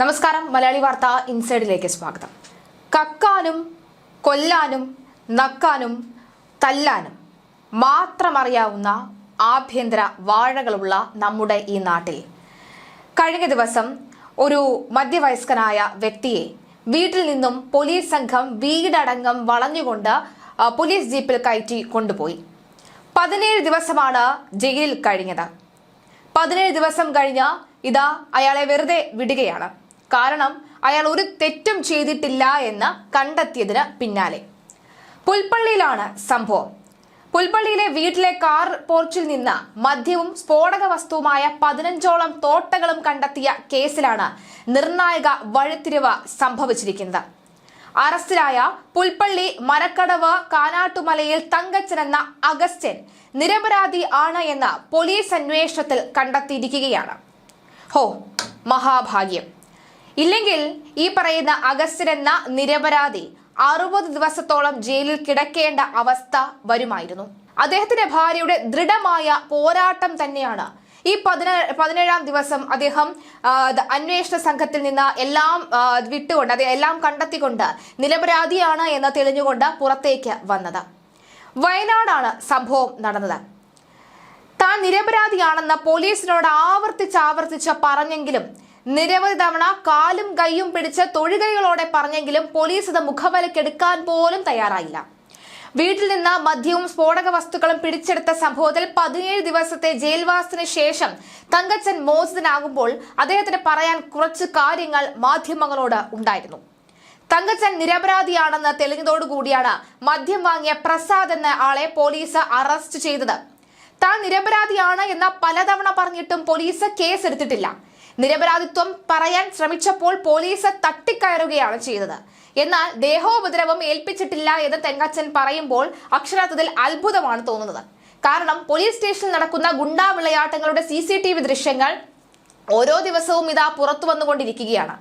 നമസ്കാരം. മലയാളി വാർത്ത ഇൻസൈഡിലേക്ക് സ്വാഗതം. കക്കാനും കൊല്ലാനും നക്കാനും തല്ലാനും മാത്രമറിയാവുന്ന ആഭ്യന്തര വാഴകളുള്ള നമ്മുടെ ഈ നാട്ടിൽ കഴിഞ്ഞ ദിവസം ഒരു മധ്യവയസ്കനായ വ്യക്തിയെ വീട്ടിൽ നിന്നും പോലീസ് സംഘം വീടടങ്കം വളഞ്ഞുകൊണ്ട് പോലീസ് ജീപ്പിൽ കയറ്റി കൊണ്ടുപോയി. പതിനേഴ് ദിവസമാണ് ജയിലിൽ കഴിഞ്ഞത്. പതിനേഴ് ദിവസം കഴിഞ്ഞ ഇതാ അയാളെ വെറുതെ വിടുകയാണ്. കാരണം അയാൾ ഒരു തെറ്റും ചെയ്തിട്ടില്ല എന്ന് കണ്ടെത്തിയതിന് പിന്നാലെ. പുൽപ്പള്ളിയിലാണ് സംഭവം. പുൽപ്പള്ളിയിലെ വീട്ടിലെ കാർ പോർച്ചിൽ നിന്ന് മദ്യവും സ്ഫോടക വസ്തുവുമായ പതിനഞ്ചോളം തോട്ടകളും കണ്ടെത്തിയ കേസിലാണ് നിർണായക വഴിത്തിരിവ് സംഭവിച്ചിരിക്കുന്നത്. അറസ്റ്റിലായ പുൽപ്പള്ളി മരക്കടവ് കാനാട്ടുമലയിൽ തങ്കച്ചൻ എന്ന അഗസ്റ്റ്യൻ നിരപരാധി ആണ് എന്ന് പോലീസ് അന്വേഷണത്തിൽ കണ്ടെത്തിയിരിക്കുകയാണ്. ഹോ മഹാഭാഗ്യം. ഇല്ലെങ്കിൽ ഈ പറയുന്ന അഗസ്റ്റ്യൻ എന്ന നിരപരാധി അറുപത് ദിവസത്തോളം ജയിലിൽ കിടക്കേണ്ട അവസ്ഥ വരുമായിരുന്നു. അദ്ദേഹത്തിന്റെ ഭാര്യയുടെ ദൃഢമായ പോരാട്ടം തന്നെയാണ് ഈ പതിനേ പതിനേഴാം ദിവസം അദ്ദേഹം അന്വേഷണ സംഘത്തിൽ നിന്ന് എല്ലാം വിട്ടുകൊണ്ട് അത് എല്ലാം കണ്ടെത്തിക്കൊണ്ട് നിരപരാധിയാണ് എന്ന് തെളിഞ്ഞുകൊണ്ട് പുറത്തേക്ക് വന്നത്. വയനാടാണ് സംഭവം നടന്നത്. താൻ നിരപരാധിയാണെന്ന് പോലീസിനോട് ആവർത്തിച്ച് ആവർത്തിച്ച് പറഞ്ഞെങ്കിലും നിരവധി തവണ കാലും കൈയും പിടിച്ച് തൊഴുകൈകളോടെ പറഞ്ഞെങ്കിലും പോലീസ് ഇത് മുഖവലക്കെടുക്കാൻ പോലും തയ്യാറായില്ല. വീട്ടിൽ നിന്ന് മദ്യവും സ്ഫോടക വസ്തുക്കളും പിടിച്ചെടുത്ത സംഭവത്തിൽ പതിനേഴ് ദിവസത്തെ ജയിൽവാസത്തിന് ശേഷം തങ്കച്ചൻ മോചിതനാകുമ്പോൾ അദ്ദേഹത്തിന് പറയാൻ കുറച്ച് കാര്യങ്ങൾ മാധ്യമങ്ങളോട് ഉണ്ടായിരുന്നു. തങ്കച്ചൻ നിരപരാധിയാണെന്ന് തെളിഞ്ഞതോടുകൂടിയാണ് മദ്യം വാങ്ങിയ പ്രസാദ് എന്ന ആളെ പോലീസ് അറസ്റ്റ് ചെയ്തത്. താൻ നിരപരാധിയാണ് എന്ന പലതവണ പറഞ്ഞിട്ടും പോലീസ് കേസ് എടുത്തിട്ടില്ല നിരപരാധിത്വം പറയാൻ ശ്രമിച്ചപ്പോൾ പോലീസ് തട്ടിക്കയറുകയാണ് ചെയ്തത്. എന്നാൽ ദേഹോപദ്രവം ഏൽപ്പിച്ചിട്ടില്ല എന്ന് തെങ്കച്ചൻ പറയുമ്പോൾ അക്ഷരാർത്ഥത്തിൽ അത്ഭുതമാണ് തോന്നുന്നത്. കാരണം പോലീസ് സ്റ്റേഷനിൽ നടക്കുന്ന ഗുണ്ടാ വിളയാട്ടങ്ങളുടെ സി സി ടി വി ദൃശ്യങ്ങൾ ഓരോ ദിവസവും ഇതാ പുറത്തു വന്നുകൊണ്ടിരിക്കുകയാണ്.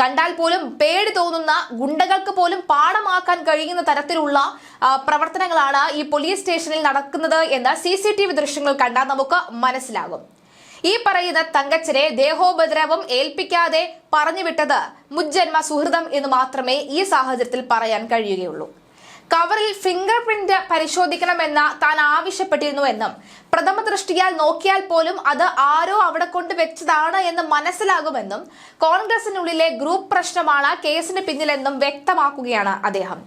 കണ്ടാൽ പോലും പേടി തോന്നുന്ന ഗുണ്ടകൾക്ക് പോലും പാഠമാക്കാൻ കഴിയുന്ന തരത്തിലുള്ള പ്രവർത്തനങ്ങളാണ് ഈ പോലീസ് സ്റ്റേഷനിൽ നടക്കുന്നത് എന്ന് സി സി ടി വി ദൃശ്യങ്ങൾ കണ്ടാൽ നമുക്ക് മനസ്സിലാകും. ഈ പറയുന്ന തങ്കച്ചനെ ദേഹോപദ്രവം ഏൽപ്പിക്കാതെ പറഞ്ഞുവിട്ടത് മുജ്ജന്മ സുഹൃതം എന്ന് മാത്രമേ ഈ സാഹചര്യത്തിൽ പറയാൻ കഴിയുകയുള്ളൂ. കവറിൽ ഫിംഗർ പ്രിന്റ് പരിശോധിക്കണമെന്ന താൻ ആവശ്യപ്പെട്ടിരുന്നുവെന്നും പ്രഥമ ദൃഷ്ടിയാൽ നോക്കിയാൽ പോലും അത് ആരോ അവിടെ കൊണ്ട് വെച്ചതാണ് എന്ന് മനസ്സിലാകുമെന്നും കോൺഗ്രസിനുള്ളിലെ ഗ്രൂപ്പ് പ്രശ്നമാണ് കേസിന് പിന്നിലെന്നും വ്യക്തമാക്കുകയാണ് അദ്ദേഹം.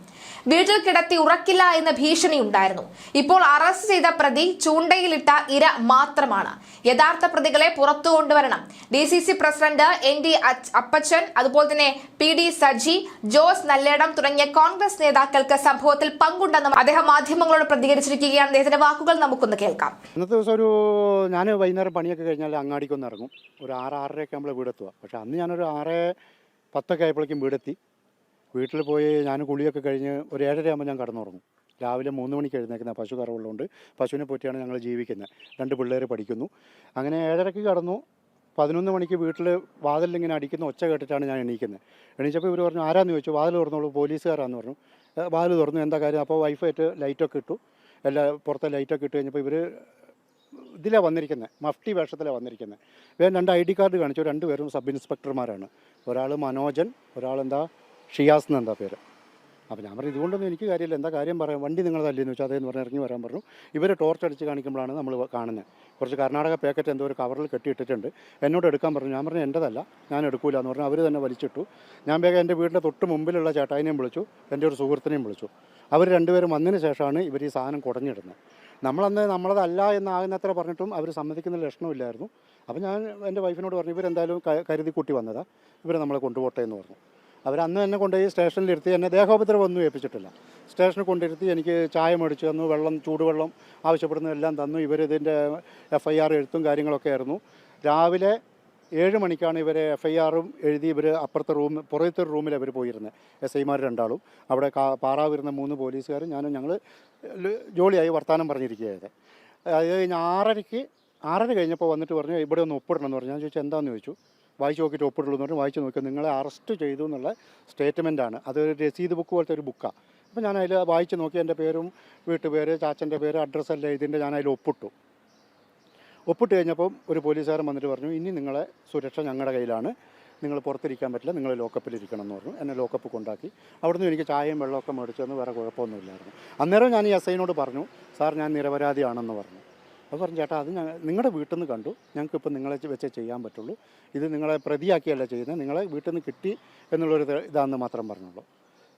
വീട്ടിൽ കിടത്തി ഉറക്കില്ല എന്ന ഭീഷണി ഉണ്ടായിരുന്നു. ഇപ്പോൾ അറസ്റ്റ് ചെയ്ത പ്രതി ചൂണ്ടയിലിട്ട ഇര മാത്രമാണ്. യഥാർത്ഥ പ്രതികളെ പുറത്തു കൊണ്ടുവരണം. D C C president N D Appachan അതുപോലെ തന്നെ പി ഡി സജി ജോസ് നല്ലേടം തുടങ്ങിയ കോൺഗ്രസ് നേതാക്കൾക്ക് സംഭവത്തിൽ പങ്കുണ്ടെന്നും അദ്ദേഹം മാധ്യമങ്ങളോട് പ്രതികരിച്ചിരിക്കുകയാണ്. അദ്ദേഹത്തിന്റെ വാക്കുകൾ നമുക്കൊന്ന് കേൾക്കാം. ഇന്നത്തെ ദിവസം ഒരു ഞാൻ വൈകുന്നേരം പണിയൊക്കെ കഴിഞ്ഞാൽ അങ്ങാടിക്കൊന്ന് ഇറങ്ങും. ഒരു ആറ് ആറരയൊക്കെ നമ്മൾ വീടെത്തുക പക്ഷേ അന്ന് ഞാനൊരു ആറ് പത്തൊക്കെ ആയപ്പോഴേക്കും വീടെത്തി. വീട്ടിൽ പോയി ഞാൻ കുളിയൊക്കെ കഴിഞ്ഞ് ഒരു ഏഴര ആകുമ്പോൾ ഞാൻ കടന്നുറങ്ങും. രാവിലെ മൂന്ന് മണിക്ക് എഴുന്നേക്കുന്ന പശു കറവുള്ളതുകൊണ്ട് പശുവിനെ പറ്റിയാണ് ഞങ്ങൾ ജീവിക്കുന്നത് രണ്ട് പിള്ളേർ പഠിക്കുന്നു. അങ്ങനെ ഏഴരയ്ക്ക് കടന്നു. പതിനൊന്ന് മണിക്ക് വീട്ടിൽ വാതിലിങ്ങനെ അടിക്കുന്ന ഒച്ച കേട്ടിട്ടാണ് ഞാൻ എണീക്കുന്നത് എണീച്ചപ്പോൾ ഇവർ പറഞ്ഞു ആരാന്ന് ചോദിച്ചു? വാതിൽ തുറന്നോളൂ പോലീസുകാരാന്ന് പറഞ്ഞു. "ഏ, വാതിൽ തുറന്നു എന്താ കാര്യം? അപ്പോൾ വൈഫായിട്ട് ലൈറ്റൊക്കെ ഇട്ടു. എല്ലാ പുറത്തെ ലൈറ്റൊക്കെ ഇട്ട് കഴിഞ്ഞപ്പോൾ ഇവർ ഇതിലാണ് വന്നിരിക്കുന്നത് മഫ്റ്റി വേഷത്തിലാണ് വന്നിരിക്കുന്നത് വേറെ രണ്ട് ഐ ഡി കാർഡ് കാണിച്ചു. രണ്ടുപേരും സബ് ഇൻസ്പെക്ടർമാരാണ്. ഒരാൾ മനോജൻ ഒരാളെന്താ? ഷിയാസ് എന്നെന്താ പേര്? അപ്പോൾ ഞാൻ പറഞ്ഞു ഇതുകൊണ്ടൊന്നും എനിക്ക് കാര്യമില്ല. എന്താ കാര്യം പറയാം? വണ്ടി നിങ്ങൾ തല്ലിയെന്ന് വെച്ചാൽ അതേന്ന് പറഞ്ഞ് ഇറങ്ങി വരാൻ പറഞ്ഞു. ഇവർ ടോർച്ച് അടിച്ച് കാണിക്കുമ്പോഴാണ് നമ്മൾ കാണുന്നത് കുറച്ച് കർണാടക പാക്കറ്റ് എന്തോ ഒരു കവറിൽ കെട്ടിയിട്ടിട്ടുണ്ട്. എന്നോട് എടുക്കാൻ പറഞ്ഞു. ഞാൻ പറഞ്ഞു എന്റെതല്ല ഞാൻ എടുക്കൂല എന്ന് പറഞ്ഞു. അവർ തന്നെ വലിച്ചിട്ടു. ഞാൻ വേഗം എന്റെ വീടിന്റെ തൊട്ട് മുമ്പിലുള്ള ചേട്ടായിനെയും വിളിച്ചു. എന്റെ ഒരു സുഹൃത്തിനെയും വിളിച്ചു. അവർ രണ്ടുപേരും വന്നതിന് ശേഷമാണ് ഇവർ ഈ സാധനം കുടഞ്ഞിടുന്നത്. നമ്മളന്ന് നമ്മളതല്ല എന്നാകുന്നത്ര പറഞ്ഞിട്ടും അവർ സമ്മതിക്കുന്ന ലക്ഷണമില്ലായിരുന്നു അപ്പോൾ ഞാൻ എന്റെ വൈഫിനോട് പറഞ്ഞു ഇവരെന്തായാലും കരുതി കൂട്ടി വന്നതാണ് ഇവരെ നമ്മളെ കൊണ്ടുപോട്ടെ എന്ന് പറഞ്ഞു. അവർ അന്ന് തന്നെ കൊണ്ടുപോയി സ്റ്റേഷനിലിരുത്തി എന്നെ ദേഹോപദ്രവം ഒന്നും ഏൽപ്പിച്ചിട്ടില്ല. സ്റ്റേഷനിൽ കൊണ്ടിരുത്തി എനിക്ക് ചായ മേടിച്ചു തന്നു വെള്ളം ചൂടുവെള്ളം ആവശ്യപ്പെടുന്നതെല്ലാം തന്നു. ഇവരിതിന്റെ എഫ് ഐ ആർ എഴുത്തും കാര്യങ്ങളൊക്കെ ആയിരുന്നു. രാവിലെ ഏഴ് മണിക്കാണ് ഇവരെ എഫ് ഐ ആറും എഴുതി ഇവർ അപ്പുറത്തെ റൂം പുറത്തെ റൂമിൽ അവർ പോയിരുന്നത് എസ് ഐമാർ രണ്ടാളും. അവിടെ പാറാവിരുന്ന മൂന്ന് പോലീസുകാരും ഞാനും ഞങ്ങൾ ജോളിയായി വർത്തമാനം പറഞ്ഞിരിക്കുകയായത് അത് കഴിഞ്ഞ് ആറരയ്ക്ക് ആറര കഴിഞ്ഞപ്പോൾ വന്നിട്ട് പറഞ്ഞു ഇവിടെ ഒന്ന് ഒപ്പിടണം എന്ന് പറഞ്ഞു. ഞാൻ ചോദിച്ചു എന്താണെന്ന് ചോദിച്ചു. വായിച്ച് നോക്കിയിട്ട് ഒപ്പിട്ടുള്ളൂ എന്ന് പറഞ്ഞാൽ വായിച്ച് നോക്കി. നിങ്ങളെ അറസ്റ്റ് ചെയ്തു എന്നുള്ള സ്റ്റേറ്റ്മെന്റാണ് അത് രസീത് ബുക്ക് പോലത്തെ ഒരു ബുക്കാണ് അപ്പോൾ ഞാൻ വായിച്ച് നോക്കി. എന്റെ പേരും വീട്ടുപേര് ചാച്ചന്റെ പേര് അഡ്രസ്സെല്ലാം ഇതിന്റെ ഞാൻ ഒപ്പിട്ടു. ഒപ്പിട്ട് കഴിഞ്ഞപ്പം ഒരു പോലീസുകാരൻ വന്നിട്ട് പറഞ്ഞു ഇനി നിങ്ങളെ സുരക്ഷ ഞങ്ങളുടെ കയ്യിലാണ്. നിങ്ങൾ പുറത്തിരിക്കാൻ പറ്റില്ല. നിങ്ങൾ ലോക്കപ്പിൽ ഇരിക്കണം എന്ന് പറഞ്ഞു. എന്നെ ലോക്കപ്പ് കൊണ്ടാക്കി അവിടുന്ന് എനിക്ക് ചായയും വെള്ളമൊക്കെ മേടിച്ചു തന്നു. വേറെ കുഴപ്പമൊന്നുമില്ലായിരുന്നു. അന്നേരം ഞാൻ ഈ എസ് ഐനോട് പറഞ്ഞു സാർ ഞാൻ നിരപരാധിയാണെന്ന് പറഞ്ഞു. അപ്പോൾ പറഞ്ഞു ചേട്ടാ അത് നിങ്ങളുടെ വീട്ടിൽ നിന്ന് കണ്ടു. ഞങ്ങൾക്ക് ഇപ്പം നിങ്ങളെ വെച്ചേ ചെയ്യാൻ പറ്റുള്ളൂ. ഇത് നിങ്ങളെ പ്രതിയാക്കിയല്ല ചെയ്യുന്നത് നിങ്ങളെ വീട്ടിൽ നിന്ന് കിട്ടി എന്നുള്ളൊരു ഇത് ഇതാണെന്ന് മാത്രം പറഞ്ഞുള്ളൂ.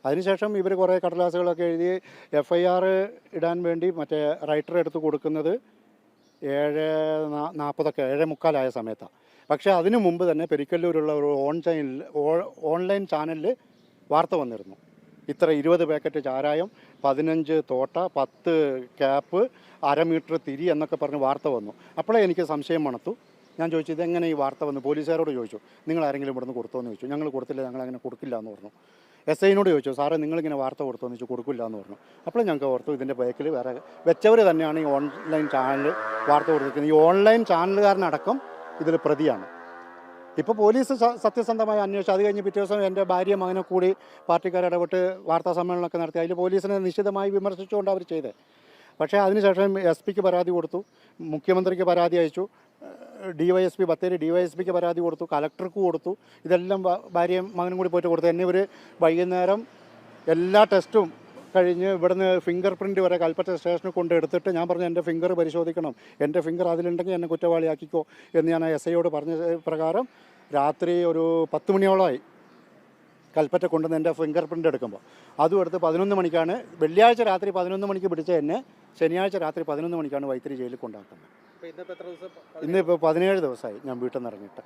അതിനുശേഷം ഇവർ കുറേ കടലാസുകളൊക്കെ എഴുതി എഫ് ഐ ആർ ഇടാൻ വേണ്ടി മറ്റേ റൈറ്റർ എടുത്ത് കൊടുക്കുന്നത് ഏഴ് നാൽപ്പതൊക്കെ ഏഴ് മുക്കാലായ സമയത്താണ് പക്ഷേ അതിനു മുമ്പ് തന്നെ പെരിക്കല്ലൂരുള്ള ഒരു ഓൺ ചാനലിൽ ഓൺലൈൻ ചാനലിൽ വാർത്ത വന്നിരുന്നു. ഇത്ര ഇരുപത് പാക്കറ്റ് ചാരായം പതിനഞ്ച് തോട്ട പത്ത് ക്യാപ്പ് അരമീറ്റർ തിരി എന്നൊക്കെ പറഞ്ഞ് വാർത്ത വന്നു. അപ്പോഴേ എനിക്ക് സംശയം മണത്തു. ഞാൻ ചോദിച്ചു ഇതെങ്ങനെ ഈ വാർത്ത വന്നു? പോലീസുകാരോട് ചോദിച്ചു. നിങ്ങൾ ആരെങ്കിലും ഇവിടുന്ന് കൊടുത്തോ എന്ന് ചോദിച്ചു. ഞങ്ങൾ കൊടുത്തില്ല ഞങ്ങൾ അങ്ങനെ കൊടുക്കില്ല എന്ന് പറഞ്ഞു. എസ് ഐനോട് ചോദിച്ചു സാറേ നിങ്ങളിങ്ങനെ വാർത്ത കൊടുത്തോ എന്ന് ചോദിച്ചു കൊടുക്കില്ല എന്ന് പറഞ്ഞു. അപ്പോൾ ഞങ്ങൾക്ക് ഓർത്തു ഇതിന്റെ ബാക്കിൽ വേറെ വെച്ചവർ തന്നെയാണ് ഈ ഓൺലൈൻ ചാനൽ വാർത്ത കൊടുത്തിരിക്കുന്നത്. ഈ ഓൺലൈൻ ചാനലുകാരനടക്കം ഇതിൽ പ്രതിയാണ്. ഇപ്പോൾ പോലീസ് സത്യസന്ധമായ അന്വേഷിച്ചു. അത് കഴിഞ്ഞ് പിറ്റേ ദിവസം എന്റെ ഭാര്യ മകനെ കൂടി പാർട്ടിക്കാർ ഇടപെട്ട് വാർത്താ സമ്മേളനമൊക്കെ നടത്തി. അതിൽ പോലീസിനെ നിശ്ചിതമായി വിമർശിച്ചുകൊണ്ട് അവർ ചെയ്തത് പക്ഷേ അതിനുശേഷം എസ് പിക്ക് പരാതി കൊടുത്തു. മുഖ്യമന്ത്രിക്ക് പരാതി അയച്ചു. D Y S P Bathery D Y S പിക്ക് പരാതി കൊടുത്തു. കലക്ടർക്ക് കൊടുത്തു. ഇതെല്ലാം ഭാര്യയും മകനും കൂടി പോയിട്ട് കൊടുത്തു. എന്നെ ഇവർ വൈകുന്നേരം എല്ലാ ടെസ്റ്റും കഴിഞ്ഞ് ഇവിടുന്ന് ഫിംഗർ പ്രിന്റ് വരെ കൽപ്പറ്റ സ്റ്റേഷനിൽ കൊണ്ട് എടുത്തിട്ട് ഞാൻ പറഞ്ഞു എന്റെ ഫിംഗർ പരിശോധിക്കണം. എന്റെ ഫിംഗർ അതിലുണ്ടെങ്കിൽ എന്നെ കുറ്റവാളിയാക്കിക്കോ. എന്ന് ഞാൻ എസ് ഐയോട് പറഞ്ഞ പ്രകാരം രാത്രി ഒരു പത്ത് മണിയോളമായി കൽപ്പറ്റ കൊണ്ടുവന്ന് എന്റെ ഫിംഗർ പ്രിന്റ് എടുക്കുമ്പോൾ. അതും എടുത്ത് പതിനൊന്ന് മണിക്കാണ് വെള്ളിയാഴ്ച രാത്രി പതിനൊന്ന് മണിക്ക് പിടിച്ച എന്നെ ശനിയാഴ്ച രാത്രി പതിനൊന്ന് മണിക്കാണ് വൈത്തിരി ജയിലിൽ കൊണ്ടാക്കുന്നത്. ഇന്നിപ്പോൾ പതിനേഴ് ദിവസമായി ഞാൻ വീട്ടിൽ നിന്ന് ഇറങ്ങിയിട്ട്.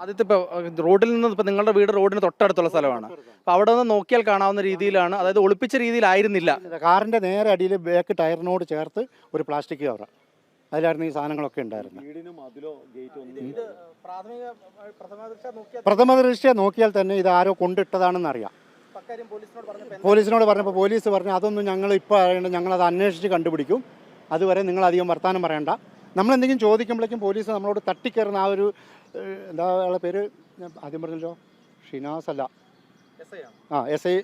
ആദ്യത്തെ ഇപ്പോൾ റോഡിൽ നിന്ന് ഇപ്പോൾ നിങ്ങളുടെ വീട് റോഡിന് തൊട്ടടുത്തുള്ള സ്ഥലമാണ്. അപ്പോൾ അവിടെ നിന്ന് നോക്കിയാൽ കാണാവുന്ന രീതിയിലാണ്. അതായത് ഒളിപ്പിച്ച രീതിയിലായിരുന്നില്ല. കാറിന്റെ നേരെ അടിയിൽ ബാക്ക് ടയറിനോട് ചേർത്ത് ഒരു പ്ലാസ്റ്റിക് കവറ. അതിലായിരുന്നു ഈ സാധനങ്ങളൊക്കെ ഉണ്ടായിരുന്നത്. പ്രഥമ ദൃഷ്ടിയ നോക്കിയാൽ തന്നെ ഇത് ആരോ കൊണ്ടിട്ടതാണെന്ന് അറിയാം പോലീസിനോട് പറഞ്ഞപ്പോൾ പോലീസ് പറഞ്ഞു അതൊന്നും ഞങ്ങൾ ഇപ്പോൾ അറിയണ്ട ഞങ്ങളത് അന്വേഷിച്ച് കണ്ടുപിടിക്കും. അതുവരെ നിങ്ങൾ അധികം വർത്താനം പറയണ്ട. നമ്മൾ എന്തെങ്കിലും ചോദിക്കുമ്പോഴേക്കും പോലീസ് നമ്മളോട് തട്ടിക്കയറുന്ന ആ ഒരു എന്താ അയാളുടെ പേര്? ആദ്യം പറഞ്ഞല്ലോ ഷിനാസ് അല്ല. ആ എസ് ഐ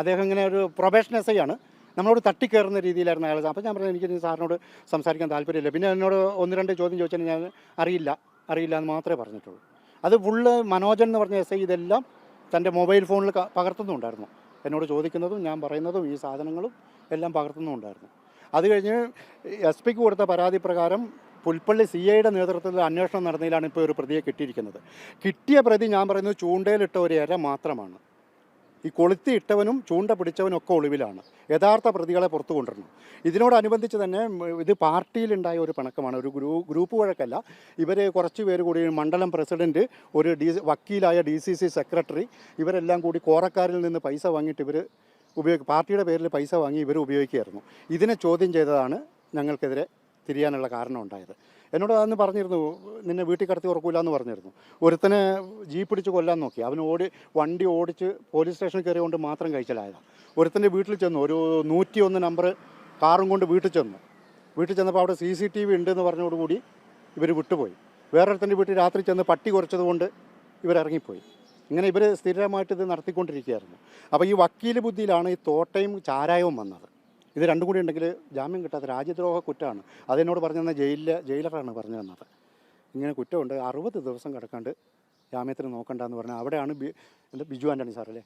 അദ്ദേഹം ഇങ്ങനെ ഒരു പ്രൊബേഷൻ എസ് ഐ ആണ്. നമ്മളോട് തട്ടിക്കയറുന്ന രീതിയിലായിരുന്നു അയാൾ അപ്പോൾ ഞാൻ പറഞ്ഞു എനിക്ക് സാറിനോട് സംസാരിക്കാൻ താല്പര്യമില്ല. പിന്നെ എന്നോട് ഒന്ന് രണ്ട് ചോദ്യം ചോദിച്ചാൽ ഞാൻ അറിയില്ല. അറിയില്ല എന്ന് മാത്രമേ പറഞ്ഞിട്ടുള്ളൂ. അത് ഫുള്ള് മനോജൻ എന്ന് പറഞ്ഞ എസ് ഐ ഇതെല്ലാം തന്റെ മൊബൈൽ ഫോണിൽ പകർത്തുന്നുണ്ടായിരുന്നു. എന്നോട് ചോദിക്കുന്നതും ഞാൻ പറയുന്നതും ഈ സാധനങ്ങളും എല്ലാം പകർത്തുന്നുണ്ടായിരുന്നു. അത് കഴിഞ്ഞ് എസ് പിക്ക് കൊടുത്ത പരാതി പ്രകാരം പുൽപ്പള്ളി സി ഐയുടെ നേതൃത്വത്തിൽ അന്വേഷണം നടന്നതിലാണ് ഇപ്പോൾ ഒരു പ്രതിയെ കിട്ടിയിരിക്കുന്നത്. കിട്ടിയ പ്രതി ഞാൻ പറയുന്നത് ചൂണ്ടയിലിട്ട ഒരു ഇര മാത്രമാണ്. ഈ കൊളുത്തി ഇട്ടവനും ചൂണ്ട പിടിച്ചവനും ഒക്കെ ഒളിവിലാണ്. യഥാർത്ഥ പ്രതികളെ പുറത്തു കൊണ്ടുവരണം. ഇതിനോടനുബന്ധിച്ച് തന്നെ ഇത് പാർട്ടിയിലുണ്ടായ ഒരു പിണക്കമാണ്. ഒരു ഗ്രൂ ഗ്രൂപ്പ് വഴക്കല്ല. ഇവർ കുറച്ച് പേര് കൂടി മണ്ഡലം പ്രസിഡന്റ് ഒരു ഡി വക്കീലായ ഡി സി സി സെക്രട്ടറി ഇവരെല്ലാം കൂടി കോറക്കാരിൽ നിന്ന് പൈസ വാങ്ങിയിട്ട് ഇവർ ഉപയോഗി പാർട്ടിയുടെ പേരിൽ പൈസ വാങ്ങി ഇവർ ഉപയോഗിക്കുകയായിരുന്നു. ഇതിനെ ചോദ്യം ചെയ്തതാണ് ഞങ്ങൾക്കെതിരെ തിരിയാനുള്ള കാരണം ഉണ്ടായത്. എന്നോട് അന്ന് പറഞ്ഞിരുന്നു നിന്നെ വീട്ടിൽ കടത്തി ഉറക്കൂല എന്ന് പറഞ്ഞിരുന്നു. ഒരുത്തനെ ജീപ്പ് പിടിച്ച് കൊല്ലാൻ നോക്കി. അവന് ഓടി വണ്ടി ഓടിച്ച് പോലീസ് സ്റ്റേഷനിൽ കയറിയുകൊണ്ട് മാത്രം കഴിച്ചലായതാണ് ഒരുത്തന്റെ വീട്ടിൽ ചെന്നു. ഒരു നൂറ്റി ഒന്ന് നമ്പർ കാറും കൊണ്ട് വീട്ടിൽ ചെന്നു. വീട്ടിൽ ചെന്നപ്പോൾ അവിടെ സി സി ടി വി ഉണ്ടെന്ന് പറഞ്ഞതോടുകൂടി ഇവർ വിട്ടുപോയി. വേറൊരുത്തന്റെ വീട്ടിൽ രാത്രി ചെന്ന് പട്ടി കുറച്ചത് കൊണ്ട് ഇവരിറങ്ങിപ്പോയി. ഇങ്ങനെ ഇവർ സ്ഥിരമായിട്ട് ഇത് നടത്തിക്കൊണ്ടിരിക്കുകയായിരുന്നു. അപ്പോൾ ഈ വക്കീൽ ബുദ്ധിയിലാണ് ഈ തോട്ടയും ചാരായവും വന്നത്. ഇത് രണ്ടും കൂടി ഉണ്ടെങ്കിൽ ജാമ്യം കിട്ടാത്ത രാജ്യദ്രോഹ കുറ്റമാണ് അതെന്നോട് പറഞ്ഞു തന്ന ജയിലിലെ ജയിലറാണ് പറഞ്ഞു തന്നത്. ഇങ്ങനെ കുറ്റമുണ്ട്. അറുപത് ദിവസം കിടക്കാണ്ട് ജാമ്യത്തിന് നോക്കണ്ടെന്ന് പറഞ്ഞാൽ അവിടെയാണ് ബി എന്താ ബിജു ആന്റണി സാറല്ലേ?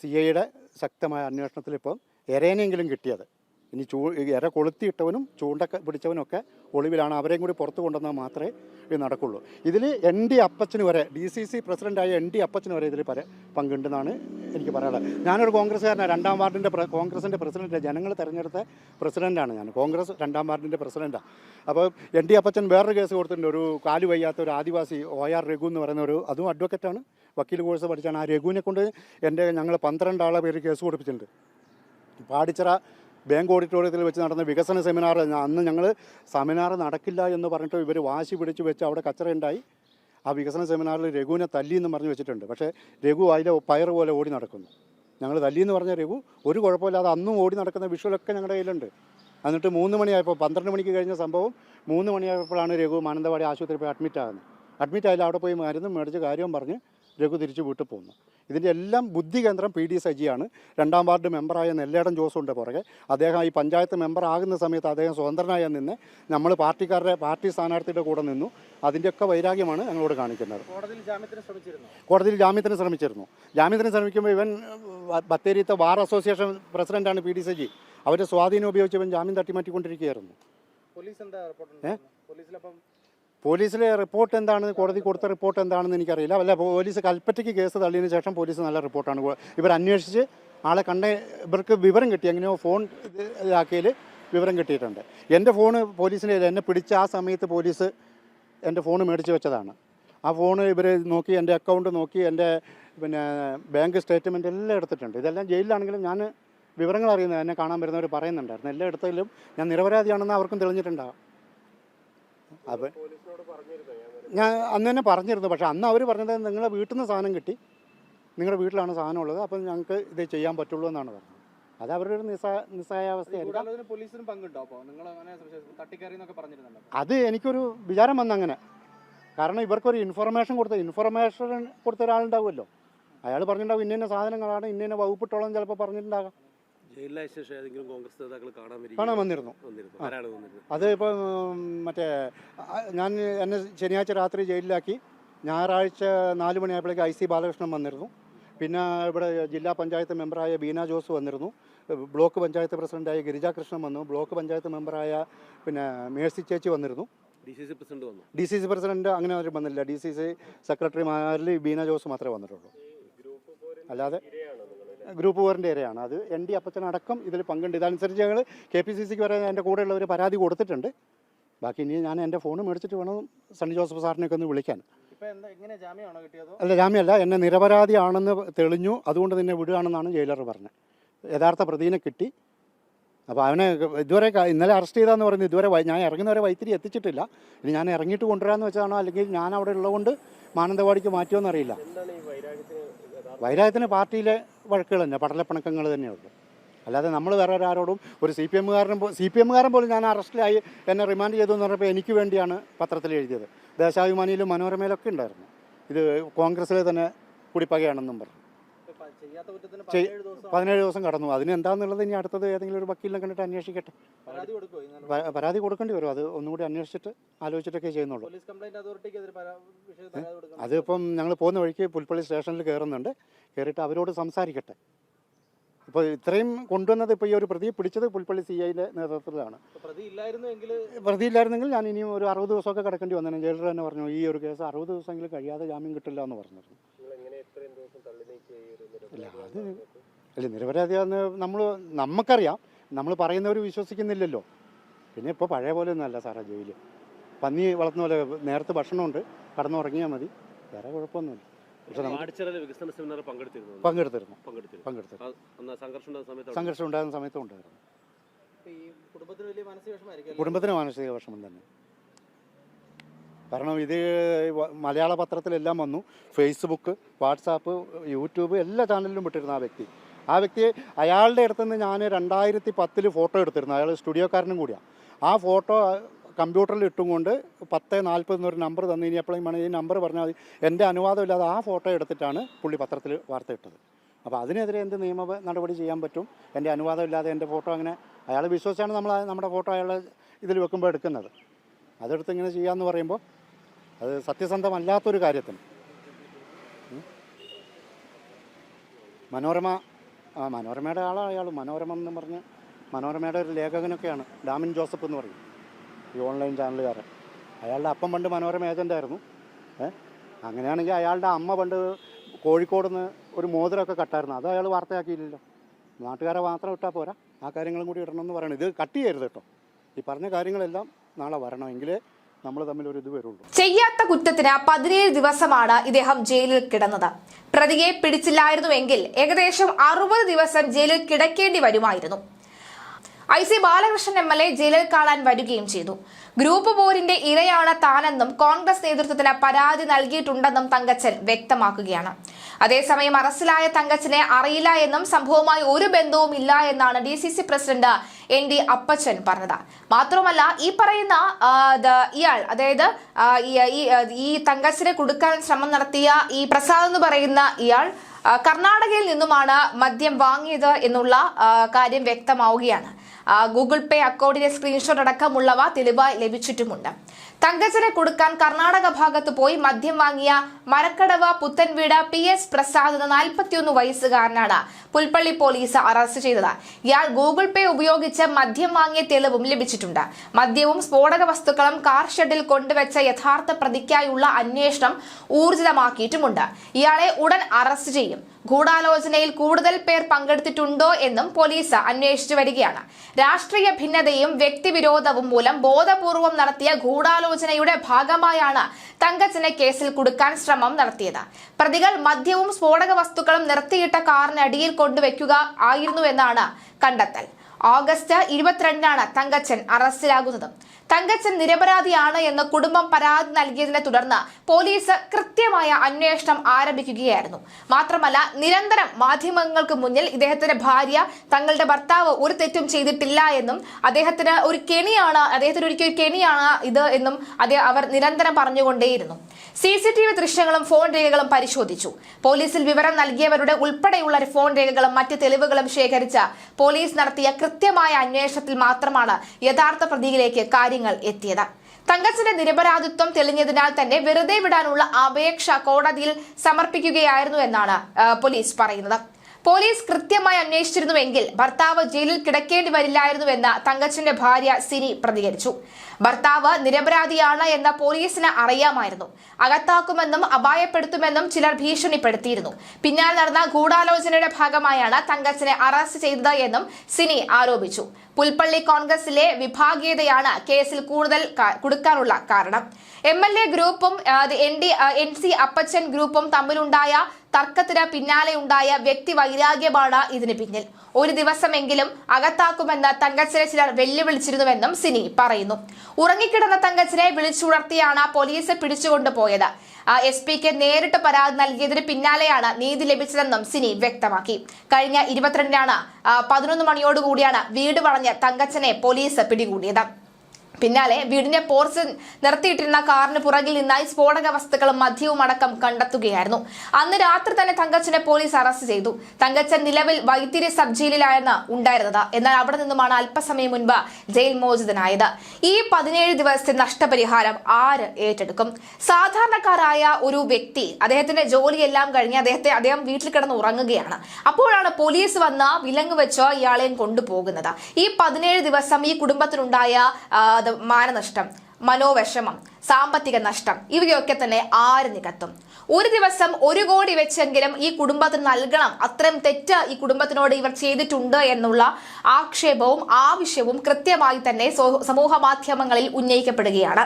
സി ഐയുടെ ശക്തമായ അന്വേഷണത്തിൽ ഇപ്പോൾ എരേനെങ്കിലും കിട്ടിയത്. ഇനി ചൂ ഇര കൊളുത്തിയിട്ടവനും ചൂണ്ട പിടിച്ചവനും ഒക്കെ ഒളിവിലാണ്. അവരെയും കൂടി പുറത്ത് കൊണ്ടുവന്നാൽ മാത്രമേ ഇത് നടക്കുള്ളൂ. ഇതിൽ എൻ ഡി അപ്പച്ചന് വരെ ഡി സി സി പ്രസിഡന്റായ എൻ ഡി അപ്പച്ചന് വരെ ഇതിൽ പര പങ്കുണ്ടെന്നാണ് എനിക്ക് പറയാനുള്ളത്. ഞാനൊരു കോൺഗ്രസ്സുകാരനാണ് രണ്ടാം വാർഡിന്റെ കോൺഗ്രസിന്റെ പ്രസിഡന്റ് ജനങ്ങൾ തിരഞ്ഞെടുത്ത പ്രസിഡന്റാണ് ഞാൻ. കോൺഗ്രസ് രണ്ടാം വാർഡിന്റെ പ്രസിഡന്റാണ് അപ്പോൾ എൻ ഡി അപ്പച്ചൻ വേറൊരു കേസ് കൊടുത്തിട്ടുണ്ട്. ഒരു കാലു വയ്യാത്ത ഒരു ആദിവാസി ഒ ആർ രഘു എന്ന് പറയുന്ന ഒരു അതും അഡ്വക്കറ്റാണ് വക്കീൽ കോഴ്സ് പഠിച്ചാണ്. ആ രഘുവിനെ കൊണ്ട് എന്റെ ഞങ്ങൾ പന്ത്രണ്ട് ആളെ പേര് കേസ് കൊടുപ്പിച്ചിട്ടുണ്ട്. പാടിച്ചിറ ബാങ്ക് ഓഡിറ്റോറിയത്തിൽ വെച്ച് നടന്ന വികസന സെമിനാർ അന്ന് ഞങ്ങൾ സെമിനാർ നടക്കില്ല എന്ന് പറഞ്ഞിട്ട് ഇവർ വാശി പിടിച്ച് വെച്ച് അവിടെ കച്ചറയുണ്ടായി ആ വികസന സെമിനാറിൽ രഘുവിനെ തല്ലി എന്ന് പറഞ്ഞ് വെച്ചിട്ടുണ്ട്. പക്ഷേ രഘു അതിലെ പയർ പോലെ ഓടി നടക്കുന്നു. ഞങ്ങൾ തല്ലി എന്ന് പറഞ്ഞ രഘു ഒരു കുഴപ്പമില്ലാതെ അന്നും ഓടി നടക്കുന്ന വിഷ്വലൊക്കെ ഞങ്ങളുടെ കയ്യിലുണ്ട്. എന്നിട്ട് മൂന്ന് മണിയായപ്പോൾ പന്ത്രണ്ട് മണിക്ക് കഴിഞ്ഞ സംഭവം മൂന്ന് മണിയായപ്പോഴാണ് രഘു മാനന്തവാടി ആശുപത്രിയിൽ പോയി അഡ്മിറ്റ് ആകുന്നത്. അഡ്മിറ്റ് ആയാലും അവിടെ പോയി മരുന്നും മേടിച്ച് കാര്യവും പറഞ്ഞ് രഘു തിരിച്ച് വീട്ടിൽ പോകുന്നു ഇതിന്റെ എല്ലാം ബുദ്ധി കേന്ദ്രം പി ഡി സജിയാണ് രണ്ടാം വാർഡ് മെമ്പറായ നെല്ലേടൻ ജോസുണ്ട് പുറകെ. അദ്ദേഹം ഈ പഞ്ചായത്ത് മെമ്പർ ആകുന്ന സമയത്ത് അദ്ദേഹം സ്വതന്ത്രനായ നിന്ന് നമ്മൾ പാർട്ടിക്കാരുടെ പാർട്ടി സ്ഥാനാർത്ഥിയുടെ കൂടെ നിന്നു. അതിന്റെയൊക്കെ വൈരാഗ്യമാണ് ഞങ്ങളോട് കാണിക്കുന്നത്. കോടതിയിൽ ജാമ്യത്തിന് ശ്രമിച്ചിരുന്നു? ജാമ്യത്തിന് ശ്രമിക്കുമ്പോൾ ഇവൻ ബത്തേരിത്തെ ബാർ അസോസിയേഷൻ പ്രസിഡന്റാണ് പി ഡി സജി. അവരുടെ സ്വാധീനം ഉപയോഗിച്ച് ഇവൻ ജാമ്യം തട്ടിമാറ്റിക്കൊണ്ടിരിക്കുകയായിരുന്നു. പോലീസ് എന്താ റിപ്പോർട്ട് പോലീസിലപ്പം പോലീസിലെ റിപ്പോർട്ട് എന്താണ് കോടതി കൊടുത്ത റിപ്പോർട്ട് എന്താണെന്ന് എനിക്കറിയില്ല. അല്ല പോലീസ് കൽപ്പറ്റയ്ക്ക് കേസ് തള്ളിയതിന് ശേഷം പോലീസ് നല്ല റിപ്പോർട്ടാണ്. ഇവർ അന്വേഷിച്ച് ആളെ കണ്ട ഇവർക്ക് വിവരം കിട്ടി. എങ്ങനെയോ ഫോൺ ഇത് ഇതാക്കിയതിൽ വിവരം കിട്ടിയിട്ടുണ്ട്. എന്റെ ഫോണ് പോലീസിന്റെ എന്നെ പിടിച്ച ആ സമയത്ത് പോലീസ് എന്റെ ഫോൺ മേടിച്ച് വെച്ചതാണ്. ആ ഫോൺ ഇവർ നോക്കി എന്റെ അക്കൗണ്ട് നോക്കി എന്റെ പിന്നെ ബാങ്ക് സ്റ്റേറ്റ്മെന്റ് എല്ലാം എടുത്തിട്ടുണ്ട്. ഇതെല്ലാം ജയിലിലാണെങ്കിലും ഞാൻ വിവരങ്ങൾ അറിയുന്നത് എന്നെ കാണാൻ വരുന്നവർ പറയുന്നുണ്ടായിരുന്നു. എല്ലാം എടുത്തതിലും ഞാൻ നിരപരാധിയാണെന്ന് അവർക്കും തെളിഞ്ഞിട്ടുണ്ടാകും അപ്പം ഞാൻ അന്ന് തന്നെ പറഞ്ഞിരുന്നു. പക്ഷേ അന്ന് അവർ പറഞ്ഞത് നിങ്ങളുടെ വീട്ടിൽ നിന്ന് സാധനം കിട്ടി. നിങ്ങളുടെ വീട്ടിലാണ് സാധനം ഉള്ളത്. അപ്പം ഞങ്ങൾക്ക് ഇത് ചെയ്യാൻ പറ്റുള്ളൂ എന്നാണ് പറഞ്ഞത്. അത് അവരുടെ ഒരു നിസ്സാ പറഞ്ഞിരുന്നുണ്ടോ അത് എനിക്കൊരു വിചാരം വന്ന അങ്ങനെ. കാരണം ഇവർക്കൊരു ഇൻഫർമേഷൻ കൊടുത്ത ഇൻഫർമേഷൻ കൊടുത്ത ഒരാളുണ്ടാവുമല്ലോ. അയാൾ പറഞ്ഞിട്ടുണ്ടാവും ഇന്ന സാധനങ്ങളാണ് ഇന്ന ഇന്ന വകുപ്പിട്ടോളം ചിലപ്പോൾ പറഞ്ഞിട്ടുണ്ടാകാം. ജയിലിലായ ശേഷം ഏതെങ്കിലും കോൺഗ്രസ് നേതാക്കൾ കാണാൻ വരികയോ കാണാൻ വന്നിരുന്നു. വന്നിരുന്നു ആരാണ് വന്നിരുന്നത്? അത് ഇപ്പം മറ്റേ ആ, ഞാൻ എന്നെ ശനിയാഴ്ച രാത്രി ജയിലിലാക്കി. ഞായറാഴ്ച നാല് മണിയായപ്പോഴേക്ക് ഐ സി ബാലകൃഷ്ണൻ വന്നിരുന്നു. പിന്നെ ഇവിടെ ജില്ലാ പഞ്ചായത്ത് മെമ്പറായ ബീന ജോസ് വന്നിരുന്നു. ബ്ലോക്ക് പഞ്ചായത്ത് പ്രസിഡന്റായ ഗിരിജാകൃഷ്ണൻ വന്നു. ബ്ലോക്ക് പഞ്ചായത്ത് മെമ്പറായ പിന്നെ മേഴ്സി ചേച്ചി വന്നിരുന്നു. ഡി സി സി പ്രസിഡന്റ് വന്നു. ഡി സി സി പ്രസിഡന്റ് അങ്ങനെ ആരും വന്നില്ല. ഡി സി സി സെക്രട്ടറിമാരിൽ ബീന ജോസ് മാത്രമേ വന്നിട്ടുള്ളൂ. അല്ലാതെ ഗ്രൂപ്പ് ഫോറിന്റെ ഇരയാണ് അത് എൻ ഡി അപ്പച്ചൻ അടക്കം ഇതിൽ പങ്കുണ്ട്. ഇതനുസരിച്ച് ഞങ്ങൾ കെ പി സി സിക്ക് വരെ എന്റെ കൂടെയുള്ളവർ പരാതി കൊടുത്തിട്ടുണ്ട്. ബാക്കി ഇനി ഞാൻ എന്റെ ഫോൺ മേടിച്ചിട്ട് വേണം സണ്ണി ജോസഫ് സാറിനെയൊക്കെ ഒന്ന് വിളിക്കാൻ. അല്ല ജാമ്യമല്ല. എന്നെ നിരപരാധിയാണെന്ന് തെളിഞ്ഞു. അതുകൊണ്ട് നിന്നെ വിടുകയാണെന്നാണ് ജയിലർ പറഞ്ഞത്. യഥാർത്ഥ പ്രതിനെ കിട്ടി. അപ്പോൾ അവനെ ഇതുവരെ ഇന്നലെ അറസ്റ്റ് ചെയ്താന്ന് പറയുന്നത് ഇതുവരെ ഞാൻ ഇറങ്ങുന്നവരെ വൈത്തിരി എത്തിച്ചിട്ടില്ല. ഇനി ഞാൻ ഇറങ്ങിയിട്ട് കൊണ്ടുവരാമെന്ന് വെച്ചതാണോ? അല്ലെങ്കിൽ ഞാൻ അവിടെ ഉള്ളതുകൊണ്ട് മാനന്തവാടിക്ക് മാറ്റുമോ യഥാർത്ഥ വൈരാഗ്യത്തിന് പാർട്ടിയിലെ വഴക്കുകൾ തന്നെ പടലപ്പിണക്കങ്ങൾ തന്നെയുള്ളൂ. അല്ലാതെ നമ്മൾ വേറെ ഒരാരോടും ഒരു സി പി എമ്മുകാരനും സി പി എമ്മുകാരൻ പോലും ഞാൻ അറസ്റ്റിലായി എന്നെ റിമാൻഡ് ചെയ്തു എന്ന് പറഞ്ഞപ്പോൾ എനിക്ക് വേണ്ടിയാണ് പത്രത്തിൽ എഴുതിയത്. ദേശാഭിമാനിയിലും മനോരമയിലൊക്കെ ഉണ്ടായിരുന്നു. ഇത് കോൺഗ്രസ്സിലെ തന്നെ കുടിപ്പകയാണെന്നും പറഞ്ഞു ഇപ്പൊ ചെയ്യാത്ത കുറ്റത്തിന് ചെയ്- പതിനേഴ് ദിവസം കടന്നു. അതിന് എന്താണെന്നുള്ളത് ഇനി അടുത്തത് ഏതെങ്കിലും ഒരു വക്കീലിനെ കണ്ടിട്ട് അന്വേഷിക്കട്ടെ. പരാതി കൊടുക്കേണ്ടി വരും. അത് ഒന്നുകൂടി അന്വേഷിച്ചിട്ട് ആലോചിച്ചിട്ടൊക്കെ ചെയ്യുന്നുള്ളൂ. അതിപ്പം ഞങ്ങൾ പോകുന്ന വഴിക്ക് പുൽപ്പള്ളി സ്റ്റേഷനിൽ കയറുന്നുണ്ട് കയറിയിട്ട് അവരോട് സംസാരിക്കട്ടെ. ഇപ്പോൾ ഇത്രയും കൊണ്ടുവന്നത് ഇപ്പോൾ ഈ ഒരു പ്രതിയെ പിടിച്ചത് പുൽപ്പള്ളി സി ഐയുടെ നേതൃത്വത്തിലാണ്. പ്രതി ഇല്ലായിരുന്നെങ്കിൽ ഞാൻ ഇനിയും ഒരു അറുപത് ദിവസമൊക്കെ കിടക്കേണ്ടി വന്നേനെ. ജയിലർ തന്നെ പറഞ്ഞു ഈ ഒരു കേസ് അറുപത് ദിവസമെങ്കിലും കഴിയാതെ ജാമ്യം കിട്ടില്ല എന്ന് പറഞ്ഞിരുന്നു. ഇല്ല നിരപരാധി അത് അല്ല നിരപരാധിയാന്ന് നമ്മൾ നമുക്കറിയാം നമ്മൾ പറയുന്നവർ വിശ്വസിക്കുന്നില്ലല്ലോ. പിന്നെ ഇപ്പോൾ പഴയ പോലെ ഒന്നുമല്ല സാറേ ജയിൽ. പന്നി വളർത്തുന്ന പോലെ നേരത്തെ ഭക്ഷണമുണ്ട് കടന്നുറങ്ങിയാൽ മതി. വേറെ കുഴപ്പമൊന്നുമില്ല. വികസന സെമിനാർ പങ്കെടുത്തിരുന്നു പങ്കെടുത്തിരുന്നു. പങ്കെടുത്തിരുന്നു. പങ്കെടുത്തിരുന്നു. ആ, അന്ന് സംഘർഷം ഉണ്ടാകുന്ന സമയത്ത് ഉണ്ടായിരുന്നു ഈ കുടുംബത്തിന് വലിയ മാനസിക വിഷമം തന്നെ. കാരണം ഇത് മലയാള പത്രത്തിലെല്ലാം വന്നു. ഫേസ്ബുക്ക് വാട്സാപ്പ് യൂട്യൂബ് എല്ലാ ചാനലിലും വിട്ടിരുന്നു ആ വ്യക്തി. ആ വ്യക്തി അയാളുടെ അടുത്ത് നിന്ന് ഞാൻ രണ്ടായിരത്തി പത്തിൽ ഫോട്ടോ എടുത്തിരുന്നു. അയാൾ സ്റ്റുഡിയോക്കാരനും കൂടിയാണ്. ആ ഫോട്ടോ കമ്പ്യൂട്ടറിൽ ഇട്ടും കൊണ്ട് പത്ത് നാൽപ്പത് എന്നൊരു നമ്പർ തന്നു. വേണം ഈ നമ്പർ പറഞ്ഞാൽ മതി. എന്റെ അനുവാദമില്ലാതെ ആ ഫോട്ടോ എടുത്തിട്ടാണ് പുള്ളി പത്രത്തിൽ വാർത്ത ഇട്ടത്. അപ്പോൾ അതിനെതിരെ എന്ത് നിയമ നടപടി ചെയ്യാൻ പറ്റും? എന്റെ അനുവാദമില്ലാതെ എന്റെ ഫോട്ടോ അങ്ങനെ അയാൾ വിശ്വസിച്ചാണ് നമ്മൾ നമ്മുടെ ഫോട്ടോ അയാൾ ഇതിൽ വെക്കുമ്പോൾ എടുക്കുന്നത്. അതെടുത്ത് ഇങ്ങനെ ചെയ്യാമെന്ന് പറയുമ്പോൾ അത് സത്യസന്ധമല്ലാത്തൊരു കാര്യത്തിന്. മനോരമ മനോരമയുടെ ആളാണ് അയാൾ മനോരമ എന്ന് പറഞ്ഞ് മനോരമയുടെ ഒരു ലേഖകനൊക്കെയാണ്. ഡാമിൻ ജോസഫ് എന്ന് പറയും. ഈ ഓൺലൈൻ ചാനലുകാരൻ. അയാളുടെ അപ്പം പണ്ട് മനോരമ ഏജന്റായിരുന്നു ഏഹ് അങ്ങനെയാണെങ്കിൽ അയാളുടെ അമ്മ പണ്ട് കോഴിക്കോട് നിന്ന് ഒരു മോതിരമൊക്കെ കട്ടായിരുന്നു. അത് അയാൾ വാർത്തയാക്കിയില്ലല്ലോ. നാട്ടുകാരെ മാത്രം ഇട്ടാൽ പോരാ. ആ കാര്യങ്ങളും കൂടി ഇടണമെന്ന് പറയണം. ഇത് കട്ട് ചെയ്യരുത് കേട്ടോ. ഈ പറഞ്ഞ കാര്യങ്ങളെല്ലാം നാളെ വരണമെങ്കിലേ നമ്മൾ തമ്മിൽ ഒരു ഇത് വരുള്ളൂ. ചെയ്യാത്ത കുറ്റത്തിന് പതിനേഴ് ദിവസമാണ് ഇദ്ദേഹം ജയിലിൽ കിടന്നത്. പ്രതിയെ പിടിച്ചില്ലായിരുന്നുവെങ്കിൽ ഏകദേശം അറുപത് ദിവസം ജയിലിൽ കിടക്കേണ്ടി വരുമായിരുന്നു. I C Balakrishnan M L A ജയിലിൽ കാണാൻ വരികയും ചെയ്തു. ഗ്രൂപ്പ് പോരിന്റെ ഇരയാണ് താനെന്നും കോൺഗ്രസ് നേതൃത്വത്തിന് പരാതി നൽകിയിട്ടുണ്ടെന്നും തങ്കച്ചൻ വ്യക്തമാക്കുകയാണ്. അതേസമയം അറസ്റ്റിലായ തങ്കച്ചനെ അറിയില്ല എന്നും സംഭവവുമായി ഒരു ബന്ധവും ഇല്ല എന്നാണ് D C C president N D Appachan പറഞ്ഞത്. മാത്രമല്ല ഈ പറയുന്ന ഇയാൾ അതായത് ഈ- തങ്കച്ചനെ കൊടുക്കാൻ ശ്രമം നടത്തിയ ഈ പ്രസാദ് എന്ന് പറയുന്ന ഇയാൾ കർണാടകയിൽ നിന്നുമാണ് മദ്യം വാങ്ങിയത് എന്നുള്ള കാര്യം വ്യക്തമാവുകയാണ്. ഗൂഗിൾ പേ അക്കൗണ്ടിന്റെ സ്ക്രീൻഷോട്ട് അടക്കമുള്ളവ തെളിവായി ലഭിച്ചിട്ടുമുണ്ട്. തങ്കച്ചനെ കൊടുക്കാൻ കർണാടക ഭാഗത്ത് പോയി മദ്യം വാങ്ങിയ മരക്കടവ പുത്തൻവീട് പി എസ് പ്രസാദ് എന്ന നാൽപ്പത്തിയൊന്ന് വയസ്സുകാരനാണ് പുൽപ്പള്ളി പോലീസ് അറസ്റ്റ് ചെയ്തത്. ഇയാൾ ഗൂഗിൾ പേ ഉപയോഗിച്ച് മദ്യം വാങ്ങിയ തെളിവും ലഭിച്ചിട്ടുണ്ട്. മദ്യവും സ്ഫോടക വസ്തുക്കളും കാർ ഷെഡിൽ കൊണ്ടുവച്ച യഥാർത്ഥ പ്രതിക്കായുള്ള അന്വേഷണം ഊർജിതമാക്കിയിട്ടുമുണ്ട്. ഇയാളെ ഉടൻ അറസ്റ്റ് ചെയ്യും. ഗൂഢാലോചനയിൽ കൂടുതൽ പേർ പങ്കെടുത്തിട്ടുണ്ടോ എന്നും പോലീസ് അന്വേഷിച്ചു വരികയാണ്. രാഷ്ട്രീയ ഭിന്നതയും വ്യക്തിവിരോധവും മൂലം ബോധപൂർവം നടത്തിയ ഗൂഢാലോചനയുടെ ഭാഗമായാണ് തങ്കച്ചനെ കേസിൽ കൊടുക്കാൻ ശ്രമം നടത്തിയത്. പ്രതികൾ മദ്യവും സ്ഫോടക വസ്തുക്കളും നിർത്തിയിട്ട കാറിനടിയിൽ കൊണ്ടുവയ്ക്കുക ആയിരുന്നുവെന്നാണ് കണ്ടെത്തൽ. ഓഗസ്റ്റ് ഇരുപത്തിരണ്ടിനാണ് തങ്കച്ചൻ അറസ്റ്റിലാകുന്നത്. തങ്കച്ചൻ നിരപരാധിയാണ് എന്ന് കുടുംബം പരാതി നൽകിയതിനെ തുടർന്ന് പോലീസ് കൃത്യമായ അന്വേഷണം ആരംഭിക്കുകയായിരുന്നു. മാത്രമല്ല നിരന്തരം മാധ്യമങ്ങൾക്ക് മുന്നിൽ ഇദ്ദേഹത്തിന്റെ ഭാര്യ തങ്ങളുടെ ഭർത്താവ് ഒരു തെറ്റും ചെയ്തിട്ടില്ല എന്നും അദ്ദേഹത്തിന് ഒരു കെണിയാണ് അദ്ദേഹത്തിന് ഒരു കെണിയാണ് ഇത് എന്നും അദ്ദേഹം അവർ നിരന്തരം പറഞ്ഞുകൊണ്ടേയിരുന്നു. സി സി ടി വി ദൃശ്യങ്ങളും ഫോൺ രേഖകളും പരിശോധിച്ചു. പോലീസിൽ വിവരം നൽകിയവരുടെ ഉൾപ്പെടെയുള്ള ഫോൺ രേഖകളും മറ്റ് തെളിവുകളും ശേഖരിച്ച പോലീസ് നടത്തിയ കൃത്യമായ അന്വേഷണത്തിൽ മാത്രമാണ് യഥാർത്ഥ പ്രതിയിലേക്ക് കാര്യങ്ങൾ എത്തിയത്. തങ്കച്ചന്റെ നിരപരാധിത്വം തെളിഞ്ഞതിനാൽ തന്നെ വെറുതെ വിടാനുള്ള അപേക്ഷ കോടതിയിൽ സമർപ്പിക്കുകയായിരുന്നു എന്നാണ് പോലീസ് പറയുന്നത്. പോലീസ് കൃത്യമായി അന്വേഷിച്ചിരുന്നുവെങ്കിൽ ഭർത്താവ് ജയിലിൽ കിടക്കേണ്ടി വരില്ലായിരുന്നുവെന്ന് തങ്കച്ചന്റെ ഭാര്യ സിനി പ്രതികരിച്ചു. ഭർത്താവ് നിരപരാധിയാണ് എന്ന് പോലീസിന് അറിയാമായിരുന്നു. അകത്താക്കുമെന്നും അപായപ്പെടുത്തുമെന്നും ചിലർ ഭീഷണിപ്പെടുത്തിയിരുന്നു. പിന്നാലെ നടന്ന ഗൂഢാലോചനയുടെ ഭാഗമായാണ് തങ്കച്ചനെ അറസ്റ്റ് ചെയ്തത് എന്നും സിനി ആരോപിച്ചു. പുൽപ്പള്ളി കോൺഗ്രസിലെ വിഭാഗീയതയാണ് കേസിൽ കൂടുതൽ കൊടുക്കാനുള്ള കാരണം. എം എൽ എ ഗ്രൂപ്പും N D N C Appachan ഗ്രൂപ്പും തമ്മിലുണ്ടായ തർക്കത്തിന് പിന്നാലെയുണ്ടായ വ്യക്തി വൈരാഗ്യമാണ് ഇതിന് പിന്നിൽ. ഒരു ദിവസമെങ്കിലും അകത്താക്കുമെന്ന് തങ്കച്ചനെ ചിലർ വെല്ലുവിളിച്ചിരുന്നുവെന്നും സിനി പറയുന്നു. ഉറങ്ങിക്കിടന്ന തങ്കച്ചനെ വിളിച്ചുണർത്തിയാണ് പോലീസ് പിടിച്ചുകൊണ്ടുപോയത്. എസ് പിക്ക് നേരിട്ട് പരാതി നൽകിയതിന് പിന്നാലെയാണ് നീതി ലഭിച്ചതെന്നും സിനി വ്യക്തമാക്കി. കഴിഞ്ഞ ഇരുപത്തിരണ്ടിനാണ് പതിനൊന്ന് മണിയോടുകൂടിയാണ് വീട് വളഞ്ഞ് തങ്കച്ചനെ പോലീസ് പിടികൂടിയത്. പിന്നാലെ വീടിന്റെ പോർച്ച് നിർത്തിയിട്ടിരുന്ന കാറിന് പുറകിൽ നിന്നായി സ്ഫോടക വസ്തുക്കളും മദ്യവും അടക്കം കണ്ടെത്തുകയായിരുന്നു. അന്ന് രാത്രി തന്നെ തങ്കച്ചനെ പോലീസ് അറസ്റ്റ് ചെയ്തു. തങ്കച്ചൻ നിലവിൽ വൈത്തിരി സബ് ജയിലിലായിരുന്നു ഉണ്ടായിരുന്നത്. എന്നാൽ അവിടെ നിന്നുമാണ് അല്പസമയം മുൻപ് ജയിൽ മോചിതനായത്. ഈ പതിനേഴ് ദിവസത്തെ നഷ്ടപരിഹാരം ആര് ഏറ്റെടുക്കും? സാധാരണക്കാരായ ഒരു വ്യക്തി അദ്ദേഹത്തിന്റെ ജോലിയെല്ലാം കഴിഞ്ഞ് അദ്ദേഹത്തെ അദ്ദേഹം വീട്ടിൽ കിടന്ന് ഉറങ്ങുകയാണ്. അപ്പോഴാണ് പോലീസ് വന്ന് വിലങ്ങ് വെച്ച് ഇയാളെയും കൊണ്ടുപോകുന്നത്. ഈ പതിനേഴ് ദിവസം ഈ കുടുംബത്തിനുണ്ടായ അത് മാനനഷ്ടം മനോവിഷമം. സാമ്പത്തിക നഷ്ടം. ഇവയൊക്കെ തന്നെ ആര് നികത്തും? ഒരു ദിവസം ഒരു കോടി വെച്ചെങ്കിലും ഈ കുടുംബത്തിന് നൽകണം. അത്രയും തെറ്റ് ഈ കുടുംബത്തിനോട് ഇവർ ചെയ്തിട്ടുണ്ട് എന്നുള്ള ആക്ഷേപവും ആവശ്യവും കൃത്യമായി തന്നെ സമൂഹ മാധ്യമങ്ങളിൽ ഉന്നയിക്കപ്പെടുകയാണ്.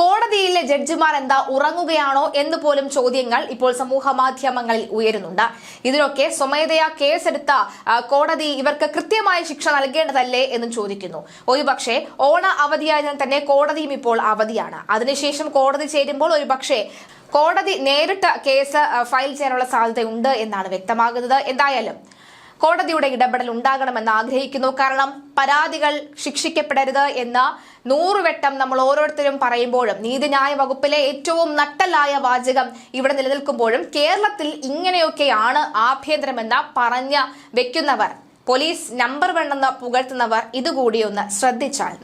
കോടതിയിലെ ജഡ്ജിമാർ എന്താ ഉറങ്ങുകയാണോ എന്ന് പോലും ചോദ്യങ്ങൾ ഇപ്പോൾ സമൂഹ മാധ്യമങ്ങളിൽ ഉയരുന്നുണ്ട്. ഇതിനൊക്കെ സ്വമേധയാ കേസെടുത്ത കോടതി ഇവർക്ക് കൃത്യമായ ശിക്ഷ നൽകേണ്ടതല്ലേ എന്നും ചോദിക്കുന്നു. ഒരുപക്ഷെ ഓണ അവധിയായതിനാൽ തന്നെ കോടതിയും ഇപ്പോൾ അവധിയാണ്. അതിനുശേഷം കോടതി ചേരുമ്പോൾ ഒരുപക്ഷെ കോടതി നേരിട്ട് കേസ് ഫയൽ ചെയ്യാനുള്ള സാധ്യതയുണ്ട് എന്നാണ് വ്യക്തമാകുന്നത്. എന്തായാലും കോടതിയുടെ ഇടപെടൽ ഉണ്ടാകണമെന്ന് ആഗ്രഹിക്കുന്നു. കാരണം പരാതികൾ ശിക്ഷിക്കപ്പെടരുത് എന്ന് നൂറുവട്ടം നമ്മൾ ഓരോരുത്തരും പറയുമ്പോഴും നീതിന്യായ വകുപ്പിലെ ഏറ്റവും നട്ടലായ വാചകം ഇവിടെ നിലനിൽക്കുമ്പോഴും കേരളത്തിൽ ഇങ്ങനെയൊക്കെയാണ് ആഭ്യന്തരമെന്ന് പറഞ്ഞ് വെക്കുന്നവർ. പോലീസ് നമ്പർ വേണ്ടെന്ന് പുകഴ്ത്തുന്നവർ ഇതുകൂടി ഒന്ന് ശ്രദ്ധിച്ചാൽ